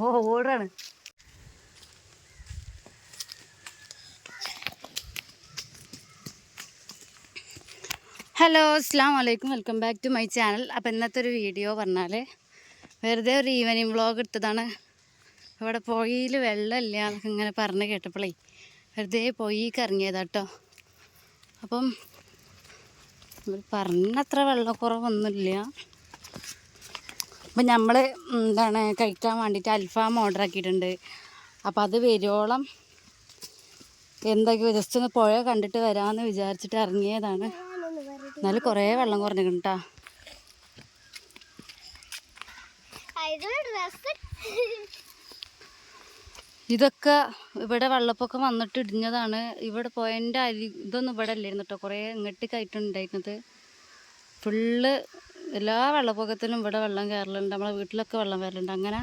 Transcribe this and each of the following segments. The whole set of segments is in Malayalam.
ഓ ഓടാണ്. ഹലോ അസ്സാം വലൈക്കും welcome back to my channel. അപ്പോൾ ഇന്നത്തെ ഒരു വീഡിയോ പറഞ്ഞാൽ വെറുതെ ഒരു ഈവനിങ് വ്ളോഗ് എടുത്തതാണ്. ഇവിടെ പോയി വെള്ളമില്ല എന്നൊക്കെ ഇങ്ങനെ പറഞ്ഞ് കേട്ടപ്പോഴേ വെറുതെ പൊയ്ക്ക് ഇറങ്ങിയതാട്ടോ അപ്പം പറഞ്ഞത്ര വെള്ളക്കുറവൊന്നുമില്ല. അപ്പം നമ്മൾ എന്താണ് കഴിക്കാൻ വേണ്ടിയിട്ട് അൽഫാം ഓർഡർ ആക്കിയിട്ടുണ്ട് അപ്പോൾ അത് വരുവോളം എന്തൊക്കെ ജസ്റ്റ് ഒന്ന് പുഴ കണ്ടിട്ട് വരാമെന്ന് വിചാരിച്ചിട്ട് ഇറങ്ങിയതാണ്. എന്നാലും കുറേ വെള്ളം കുറഞ്ഞിട്ടുണ്ട് കേട്ടോ ഇതൊക്കെ ഇവിടെ വെള്ളപ്പൊക്കം വന്നിട്ട് ഇടിഞ്ഞതാണ്. ഇവിടെ പോയതിന്റെ അരി ഇതൊന്നും ഇവിടെ അല്ലായിരുന്നു കേട്ടോ കുറേ ഇങ്ങോട്ടേക്കായിട്ടുണ്ടായിരുന്നത് ഫുള്ള് എല്ലാ വെള്ളപ്പൊക്കത്തിലും ഇവിടെ വെള്ളം കയറലുണ്ട്. നമ്മളെ വീട്ടിലൊക്കെ വെള്ളം വരലുണ്ട്. അങ്ങനെ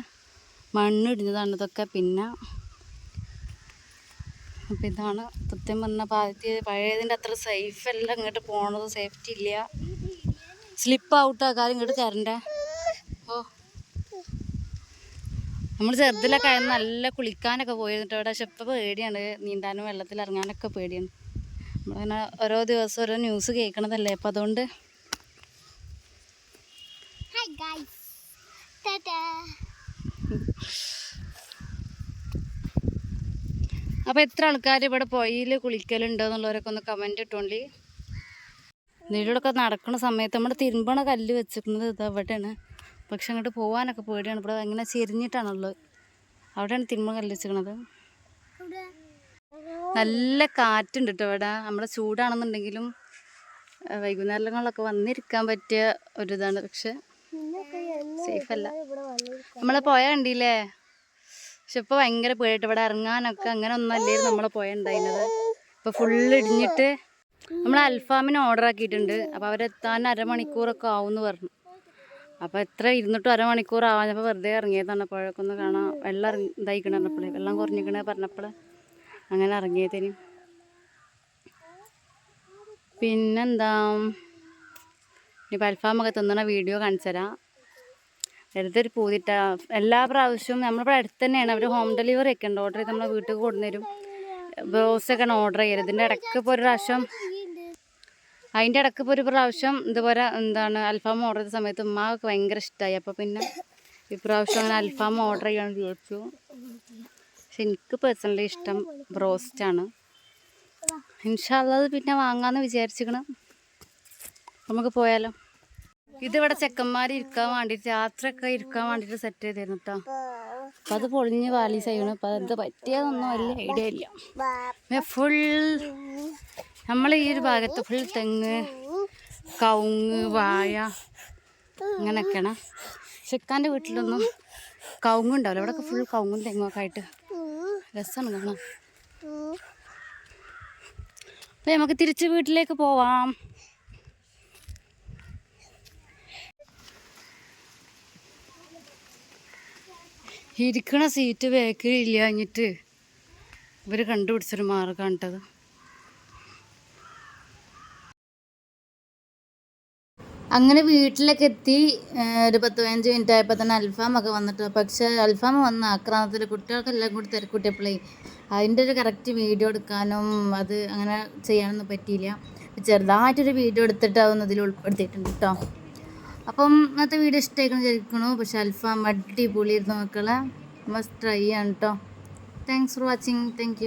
മണ്ണ് ഇടിഞ്ഞതാണ് ഇതൊക്കെ. പിന്നെ അപ്പം ഇതാണ് സത്യം പറഞ്ഞ പാതി പഴയതിന്റെ അത്ര സേഫ് അല്ല. ഇങ്ങോട്ട് പോണത് സേഫ്റ്റി ഇല്ല. സ്ലിപ്പ് ഔട്ട് ആക്കാതെ ഇങ്ങോട്ട് കയറണ്ടേ? ഓ. നമ്മൾ ചെറുതിലൊക്കെ ആയിരുന്നു നല്ല കുളിക്കാനൊക്കെ പോയിരുന്നിട്ട് അവിടെ. പക്ഷെ ഇപ്പം പേടിയാണ്. നീന്താനും വെള്ളത്തിൽ ഇറങ്ങാനൊക്കെ പേടിയാണ്. നമ്മളിങ്ങനെ ഓരോ ദിവസം ഓരോ ന്യൂസ് കേൾക്കണതല്ലേ. അപ്പം അതുകൊണ്ട് ഹായ് Ta-da. അപ്പോൾ എത്ര ആൾക്കാർ ഇവിടെ പുഴയിൽ കുളിക്കലുണ്ട് എന്നുള്ളവരൊക്കെ ഒന്ന് കമന്റ് ഇട്ടോണ്ടി. നീടൊക്കെ നടക്കുന്ന സമയത്ത് നമ്മുടെ തിരുമ്പണ കല്ല് വെച്ചിരിക്കുന്നത് ഇത് അവിടെയാണ് പക്ഷെ അങ്ങോട്ട് പോകാനൊക്കെ പേടിയാണ്. ഇവിടെ ഇങ്ങനെ ചെരിഞ്ഞിട്ടാണുള്ളത്. അവിടെയാണ് തിരുമ്പണ കല്ല് വെച്ചിരിക്കണത്. നല്ല കാറ്റുണ്ട് കേട്ടോ ഇവിടെ. നമ്മുടെ ചൂടാണെന്നുണ്ടെങ്കിലും വൈകുന്നേരങ്ങളിലൊക്കെ വന്നിരിക്കാൻ പറ്റിയ ഒരിതാണ് പക്ഷെ സേഫ് അല്ല. നമ്മളെ പോയ കണ്ടില്ലേ? പക്ഷെ ഇപ്പൊ ഭയങ്കര പേടിട്ട് ഇവിടെ ഇറങ്ങാനൊക്കെ അങ്ങനെ ഒന്നും അല്ലായിരുന്നു നമ്മളെ പോയ ഉണ്ടായിരുന്നത് ഇപ്പൊ ഫുള്ള് ഇടിഞ്ഞിട്ട് നമ്മൾ അൽഫാമിന് ഓർഡർ ആക്കിയിട്ടുണ്ട്. അപ്പൊ അവരെത്താൻ അരമണിക്കൂറൊക്കെ ആവുമെന്ന് പറഞ്ഞു. അപ്പൊ എത്ര ഇരുന്നിട്ടും അരമണിക്കൂർ ആവാഞ്ഞപ്പോൾ വെറുതെ ഇറങ്ങിയതാണ് അപ്പോഴൊക്കെ ഒന്ന് കാണാൻ വെള്ളം ഇറങ്ങി ഇതായിക്കണ പറഞ്ഞപ്പോഴേ വെള്ളം കുറഞ്ഞിക്കണേ പറഞ്ഞപ്പോൾ അങ്ങനെ ഇറങ്ങിയതിനും. പിന്നെന്താ? ഇനിയിപ്പോൾ അൽഫാമൊക്കെ തിന്നണ വീഡിയോ കാണിച്ചു തരാം. ഒരു പൂതിട്ട എല്ലാ പ്രാവശ്യവും നമ്മളിവിടെ അടുത്ത് തന്നെയാണ് അവർ ഹോം ഡെലിവറി ഒക്കെ ഉണ്ട്. ഓർഡർ ചെയ്ത് നമ്മളെ വീട്ടിൽ കൊണ്ടുവരും ബ്രോസ്റ്റൊക്കെയാണ് ഓർഡർ ചെയ്യരുത് ഇതിന്റെ ഇടയ്ക്ക് ഇപ്പോൾ ഒരു പ്രാവശ്യം അതിന്റെ ഇടയ്ക്ക് ഇപ്പോൾ ഒരു പ്രാവശ്യം ഇതുപോലെ എന്താണ് അൽഫാം ഓർഡർ ചെയ്ത സമയത്ത് ഉമ്മാക്ക് ഭയങ്കര ഇഷ്ടമായി അപ്പോൾ പിന്നെ ഇപ്രാവശ്യം അങ്ങനെ അൽഫാം ഓർഡർ ചെയ്യാൻ വിചാരിച്ചു. പക്ഷെ എനിക്ക് പേഴ്സണലി ഇഷ്ടം ബ്രോസ്റ്റാണ് ഇൻഷാല്ലത് പിന്നെ വാങ്ങാമെന്ന് വിചാരിച്ചിരിക്കണം. നമുക്ക് പോയാലോ? ഇതിവിടെ ചെക്കന്മാർ ഇരിക്കാൻ വേണ്ടിട്ട് രാത്രിയൊക്കെ ഇരിക്കാൻ വേണ്ടിട്ട് സെറ്റ് ചെയ്തിരുന്നു കേട്ടോ അപ്പൊ അത് പൊളിഞ്ഞ് വാലീസ് ചെയ്യണം. അപ്പൊ അത് പറ്റിയതൊന്നും വലിയ ഐഡിയ ഇല്ല. ഫുൾ നമ്മൾ ഈ ഒരു ഭാഗത്ത് ഫുൾ തെങ്ങ് കവുങ്ങ് വാഴ അങ്ങനെയൊക്കെയാണ് ചെക്കാന്റെ വീട്ടിലൊന്നും കവുങ്ങ് ഉണ്ടാവില്ല. ഇവിടെയൊക്കെ ഫുൾ കവുങ്ങും തെങ്ങുമൊക്കെ ആയിട്ട്. രസമാണ് കാണാൻ. അപ്പം നമുക്ക് തിരിച്ച് വീട്ടിലേക്ക് പോവാം. ഇരിക്കണ സീറ്റ് ബാക്കിൽ ഇല്ലാഞ്ഞിട്ട് ഇവർ കണ്ടുപിടിച്ചൊരു മാർഗമാണ് കണ്ടത്. അങ്ങനെ വീട്ടിലൊക്കെ എത്തി ഒരു പത്ത് പതിനഞ്ച് മിനിറ്റ് ആയപ്പോൾ തന്നെ അൽഫാം ഒക്കെ വന്നിട്ട് പക്ഷേ അൽഫാം വന്ന ആക്രാന്തത്തിൽ കുട്ടികൾക്കെല്ലാം കൂടി തിരക്കൂട്ടിയപ്പോഴേ അതിന്റെ ഒരു കറക്റ്റ് വീഡിയോ എടുക്കാനും അത് അങ്ങനെ ചെയ്യാനൊന്നും പറ്റിയില്ല. ചെറുതായിട്ടൊരു വീഡിയോ എടുത്തിട്ട് അതൊന്നും ഇതിൽ ഉൾപ്പെടുത്തിയിട്ടുണ്ട് കേട്ടോ അപ്പം ഇന്നത്തെ വീഡിയോ ഇഷ്ടമായിക്കണം വിചാരിക്കണു. പക്ഷെ അൽഫാം അടിപൊളിയായിരുന്നു മക്കളെ. മസ്റ്റ് ട്രൈ ആണ് കേട്ടോ താങ്ക്സ് ഫോർ വാച്ചിങ് താങ്ക്